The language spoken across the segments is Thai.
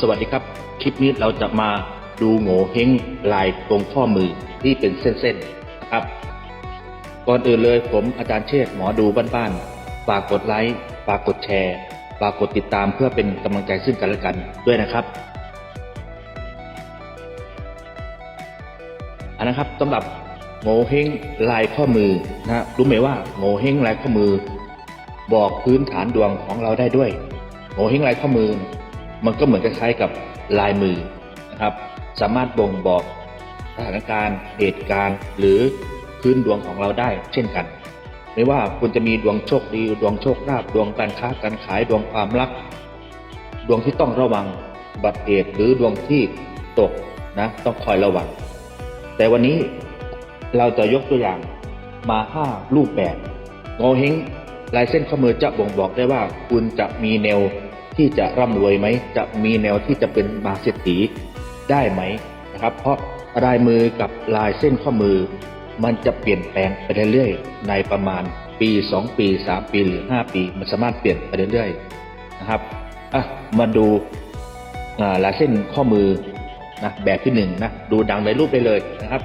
สวัสดีครับ คลิปนี้เราจะมาดูโง่เฮงลายตรงข้อมือที่เป็นเส้นๆครับ ก่อนอื่นเลยผมอาจารย์เชษหมอดูบ้านๆฝากกดไลค์ฝากกดแชร์ฝากกดติดตามเพื่อเป็นกำลังใจซึ่งกันและกันด้วยนะครับอันนะครับสำหรับโง่เฮงลายข้อมือนะรู้ไหมว่าโง่เฮงลายข้อมือ บอกพื้นฐานดวงของเราได้ด้วยโง่เฮงลายข้อมือ มันก็เหมือนคล้ายๆกับลายมือนะครับ สามารถบ่งบอกสถานการณ์ เหตุการณ์ หรือพื้นดวงของเราได้ เช่นกัน ไม่ว่าคุณจะมีดวงโชคดี ดวงโชคลาภดวงการค้าการขายดวงความรัก ดวงที่ต้องระวังบัติเหตุหรือดวงที่ตกนะต้องคอยระวัง แต่วันนี้เราจะยกตัวอย่างมาห้ารูปแบบโงเฮงลายเส้นข้อมือจะบ่งบอกได้ว่าคุณจะมีแนว ที่จะร่ำรวยไหม จะมีแนวที่จะเป็นมหาเศรษฐีได้ไหมนะครับ เพราะลายมือกับลายเส้นข้อมือ มันจะเปลี่ยนแปลงไปเรื่อยๆในประมาณปี 2 ปี 3 ปีหรือ 5 ปี มันสามารถเปลี่ยนไปเรื่อยๆนะครับอะมาดูลายเส้นข้อมือนะแบบที่หนึ่งนะดูดังในรูปได้เลยนะครับ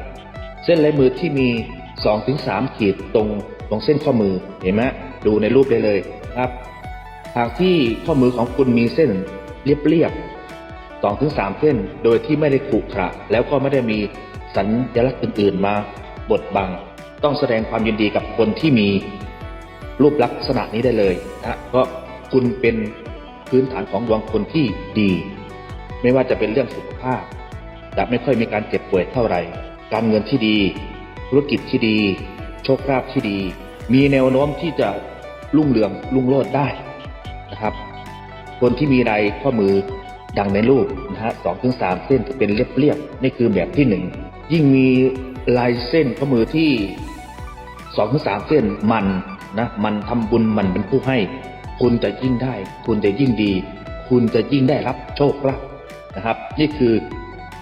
เส้นลายมือที่มี 2-3ถึง3ขีดตรงตรงเส้นข้อมือเห็นไหมดูในรูปได้เลยนะครับ หากที่ข้อมือของคุณมีเส้นเรียบๆสองถึงสามเส้นโดยที่ไม่ได้ขรุขระแล้วก็ไม่ได้มีสัญลักษณ์อื่นๆมาบดบัง ต้องแสดงความยินดีกับคนที่มีรูปลักษณะนี้ได้เลยนะเพราะคุณเป็นพื้นฐานของดวงคนที่ดี ไม่ว่าจะเป็นเรื่องสุขภาพจะไม่ค่อยมีการเจ็บป่วยเท่าไหร่ การเงินที่ดี ธุรกิจที่ดี โชคลาภที่ดี มีแนวโน้มที่จะรุ่งเรืองรุ่งโรจน์ได้ นะครับคนที่มีลายข้อมือดังในรูปนะฮะสองถึงสามเส้นเป็นเรียบๆนี่คือแบบที่หนึ่งยิ่งมีลายเส้นข้อมือที่สองถึงสามเส้นมันนะมันทำบุญมันเป็นผู้ให้ คุณจะยิ่งได้ คุณจะยิ่งดี คุณจะยิ่งได้รับโชคลาภนะครับ นี่คือ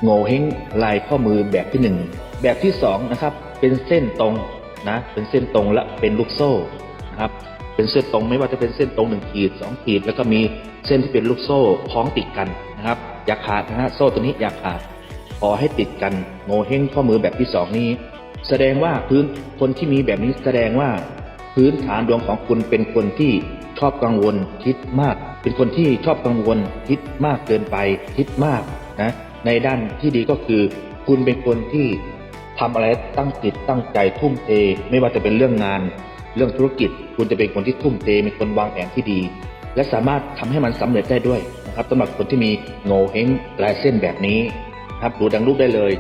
โง่เฮงลายข้อมือแบบที่หนึ่งแบบที่สองนะครับ เป็นเส้นตรงนะเป็นเส้นตรงและเป็นลูกโซ่นะครับ เป็นเส้นตรงไม่ว่าจะเป็นเส้นตรงหนึ่งขีดสองขีด แล้วก็มีเส้นที่เป็นลูกโซ่คล้องติดกันนะครับ อย่าขาดนะฮะโซ่ตัวนี้อย่าขาดขอให้ติดกันโง่เฮงข้อมือแบบที่สองนี้ แสดงว่าพื้นคนที่มีแบบนี้แสดงว่า พื้นฐานดวงของคุณเป็นคนที่ชอบกังวลคิดมาก เป็นคนที่ชอบกังวลคิดมากเกินไปคิดมากนะในด้านที่ดีก็คือ คุณเป็นคนที่ทำอะไรตั้งจิตตั้งใจทุ่มเท ไม่ว่าจะเป็นเรื่องงาน เรื่องธุรกิจคุณจะเป็นคนที่ทุ่มเทเป็นคนวางแผนที่ดี และสามารถทำให้มันสำเร็จได้ด้วยนะครับสำหรับคนที่มีโง่เฮงลายเส้นแบบนี้ครับดูดังรูปได้เลย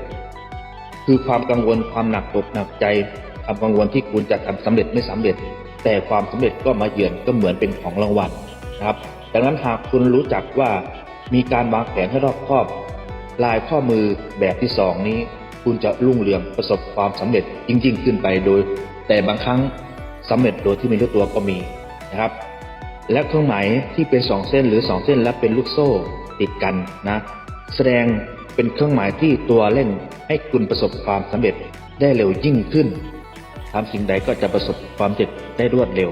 คือความกังวลความหนักอกหนักใจความกังวลที่คุณจะทำสำเร็จไม่สำเร็จ แต่ความสำเร็จก็มาเยือนก็เหมือนเป็นของรางวัลนะครับดังนั้นหากคุณรู้จักว่ามีการวางแผนให้รอบคอบ ลายข้อมือแบบที่สองนี้ คุณจะรุ่งเรืองประสบความสำเร็จยิ่งๆขึ้นไปโดย แต่บางครั้ง สำเร็จโดยที่ไม่รู้ตัวก็มีนะครับ และเครื่องหมายที่เป็นสองเส้นหรือสองเส้นและเป็นลูกโซ่ติดกันนะแสดงเป็นเครื่องหมายที่ตัวเล่นให้คุณประสบความสำเร็จได้เร็วยิ่งขึ้นทำสิ่งใดก็จะประสบความสำเร็จได้รวดเร็ว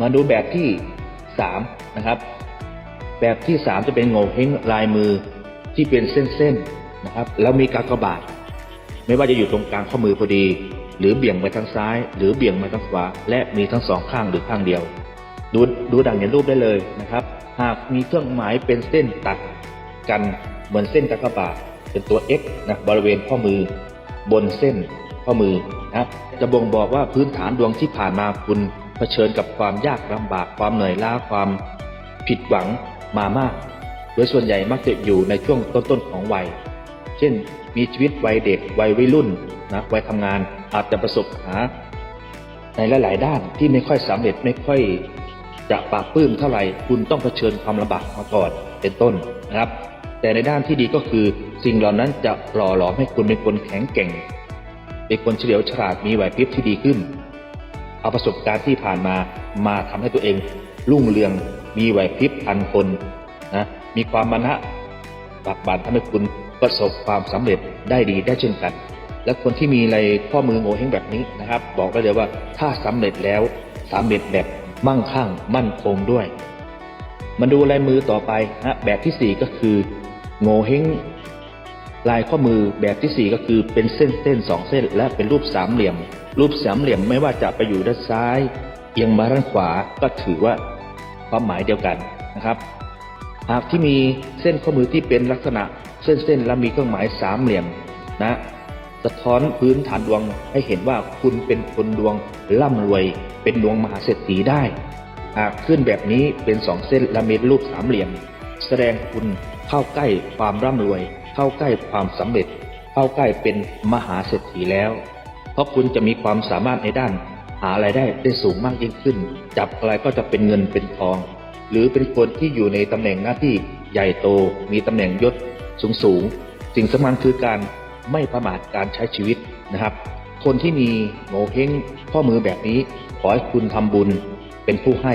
มาดูแบบที่สามนะครับแบบที่สามจะเป็นโง่เฮงลายมือที่เป็นเส้นๆนะครับ แล้วมีกากบาท ไม่ว่าจะอยู่ตรงกลางข้อมือพอดี หรือเบี่ยงไปทางซ้าย หรือเบี่ยงมาทางขวา และมีทั้งสองข้างหรือข้างเดียว ดูดูดังในรูปได้เลยนะครับ หากมีเครื่องหมายเป็นเส้นตัดกันเหมือนเส้นกากบาทเป็นตัว X นะบริเวณข้อมือ บนเส้นข้อมือนะครับจะบ่งบอกว่าพื้นฐานดวงที่ผ่านมาคุณเผชิญกับความยากลำบากความเหนื่อยล้าความผิดหวังมามาก โดยส่วนใหญ่มักจะอยู่ในช่วงต้นๆของวัย เช่น มีชีวิตวัยเด็กวัยวัยรุ่นนะวัยทำงานอาจจะประสบหาในหลาย ๆ ด้านที่ไม่ค่อยสำเร็จไม่ค่อยจะปราบปื้มเท่าไหร่คุณต้องเผชิญความลำบากมาก่อนเป็นต้นนะครับ แต่ในด้านที่ดีก็คือสิ่งเหล่านั้นจะหล่อหลอมให้คุณเป็นคนแข็งแกร่งเป็นคนเฉลียวฉลาดมีไหวพริบที่ดีขึ้น เอาประสบการณ์ที่ผ่านมามาทำให้ตัวเอง รุ่งเรืองมีไหวพริบพันคนนะมีความมานะปากบานทำให้คุณ ประสบความสำเร็จได้ดีได้เช่นกัน และคนที่มีอะไรข้อมือโงเฮงแบบนี้นะครับ บอกได้เลยว่าถ้าสำเร็จแล้วสำเร็จแบบมั่งคั่งมั่นคงด้วย มาดูลายมือต่อไปนะแบบที่สี่ก็คือโงเฮงลายข้อมือแบบที่สี่ก็คือเป็นเส้นเส้นสองเส้น และเป็นรูปสามเหลี่ยม รูปสามเหลี่ยมไม่ว่าจะไปอยู่ด้านซ้ายเอียงมาด้านขวาก็ถือว่าความหมายเดียวกันนะครับ หากที่มีเส้นข้อมือที่เป็นลักษณะเส้นๆและมีเครื่องหมายสามเหลี่ยมนะสะท้อนพื้นฐานดวงให้เห็นว่าคุณเป็นคนดวงร่ำรวย เป็นดวงมหาเศรษฐีได้ หากขึ้นแบบนี้เป็นสองเส้นและมีรูปสามเหลี่ยม แสดงคุณเข้าใกล้ความร่ำรวย เข้าใกล้ความสำเร็จ เข้าใกล้เป็นมหาเศรษฐีแล้ว เพราะคุณจะมีความสามารถในด้าน หารายได้ได้สูงมากยิ่งขึ้น จับอะไรก็จะเป็นเงินเป็นทอง หรือเป็นคนที่อยู่ในตำแหน่งหน้าที่ใหญ่โต มีตำแหน่งยศสูงสูงสิ่งสำคัญคือการไม่ประมาทการใช้ชีวิตนะครับ คนที่มีโงเฮงข้อมือแบบนี้ ขอให้คุณทำบุญเป็นผู้ให้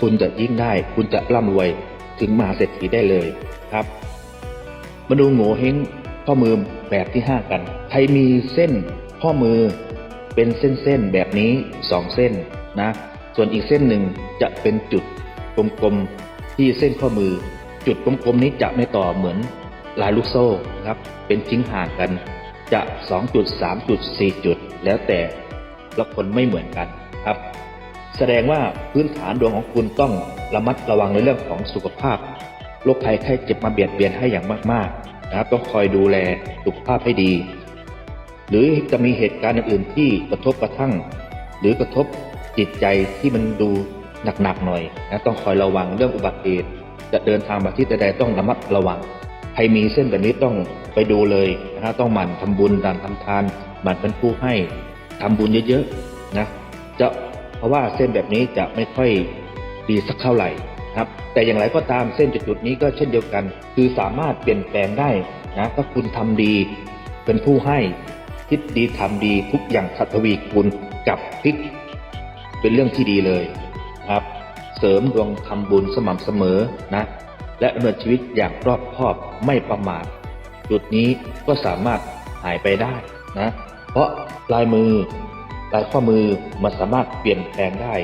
คุณจะยิ่งได้ คุณจะร่ำรวยถึงมหาเศรษฐีได้เลยครับ มาดูโงเฮงข้อมือแบบที่ 5 กัน ใครมีเส้นข้อมือเป็นเส้นๆแบบนี้สองเส้นนะ ส่วนอีกเส้นหนึ่งจะเป็นจุด กลมๆที่เส้นข้อมือ จุดกลมๆนี้จะไม่ต่อเหมือนลายลูกโซ่ครับ เป็นทิ้งห่างกัน จะ 2 จุด 3 จุด 4 จุด แล้วแต่ละคนไม่เหมือนกันครับ แสดงว่าพื้นฐานดวงของคุณต้องระมัดระวังในเรื่องของสุขภาพโรคภัยไข้เจ็บมาเบียดเบียนให้อย่างมากๆนะครับต้องคอยดูแลสุขภาพให้ดี หรือจะมีเหตุการณ์อื่นๆที่กระทบกระทั่ง หรือกระทบจิตใจที่มันดู หนักๆหน่อยนะต้องคอยระวังเรื่องอุบัติเหตุจะเดินทางมาที่ใดๆต้องระมัดระวังใครมีเส้นแบบนี้ต้องไปดูเลยนะฮะต้องหมั่นทำบุญดันทำทานหมั่นเป็นผู้ให้ทำบุญเยอะๆนะจะเพราะว่าเส้นแบบนี้จะไม่ค่อยดีสักเท่าไหร่ครับ แต่อย่างไรก็ตามเส้นจุดๆนี้ก็เช่นเดียวกัน คือสามารถเปลี่ยนแปลงได้นะถ้าคุณทำดีเป็นผู้ให้คิดดีทำดีทุกอย่างสัตวีคูณกับพลิกเป็นเรื่องที่ดีเลย นะครับเสริมดวงทำบุญสม่ำเสมอนะและดำเนินชีวิตอย่างรอบคอบไม่ประมาทจุดนี้ก็สามารถหายไปได้นะเพราะลายมือลายข้อมือมันสามารถเปลี่ยนแปลงได้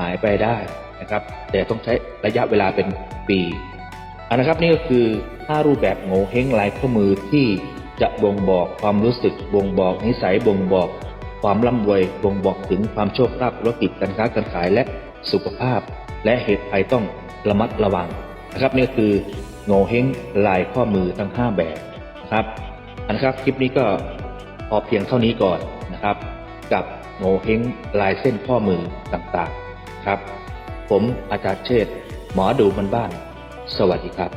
หายไปได้นะครับ แต่ต้องใช้ระยะเวลาเป็นปีอันนะครับนี่ก็คือ5รูปแบบโง่เฮงลายข้อมือที่จะบ่งบอกความรู้สึกบ่งบอกนิสัยบ่งบอก ความร่ำรวยบ่งบอกถึงความโชคลาภธุรกิจการค้าการขายและ สุขภาพ และเหตุภัยต้องระมัดระวังนะครับนี่ก็คือโงเฮงลายข้อมือทั้ง 5 แบบนะครับอันะครับคลิปนี้ก็พอเพียงเท่านี้ก่อนนะครับ กับโงเฮงลายเส้นข้อมือต่างๆครับ ผมอาจารย์เชษฐ์หมอดูมันบ้านสวัสดีครับ